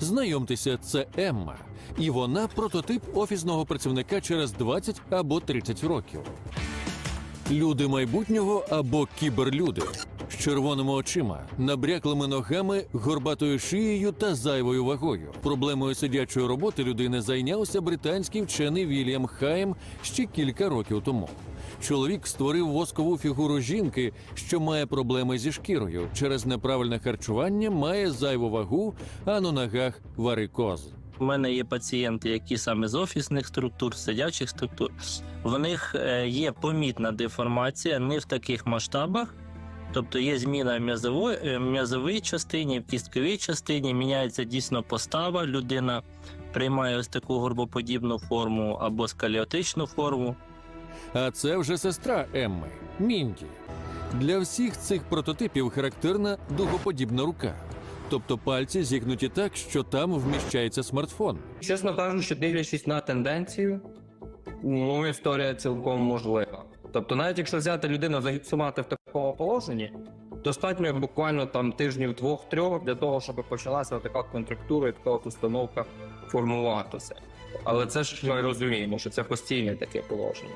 Знайомтеся, це Емма, і вона прототип офісного працівника через 20 або 30 років. Люди майбутнього або кіберлюди з червоними очима, набряклими ногами, горбатою шиєю та зайвою вагою. Проблемою сидячої роботи людини зайнявся британський вчений Вільям Хайм ще кілька років тому. Чоловік створив воскову фігуру жінки, що має проблеми зі шкірою. Через неправильне харчування має зайву вагу, а на ногах варикоз. У мене є пацієнти, які саме з офісних структур, сидячих структур. В них е, є помітна деформація не в таких масштабах. Тобто є зміна в м'язової, е, м'язовій частині, в кістковій частині, міняється дійсно постава. Людина приймає ось таку горбоподібну форму або скаліотичну форму. А це вже сестра Емми Мінді. Для всіх цих прототипів характерна дугоподібна рука, тобто пальці зігнуті так, що там вміщається смартфон. Чесно кажучи, дивлячись на тенденцію, ну, історія цілком можлива. Тобто, навіть якщо взяти людину зафіксувати в такому положенні, достатньо буквально там тижнів двох-трьох для того, щоб почалася така контрактура і така от установка формуватися. Але це ж ми розуміємо, що це постійне таке положення.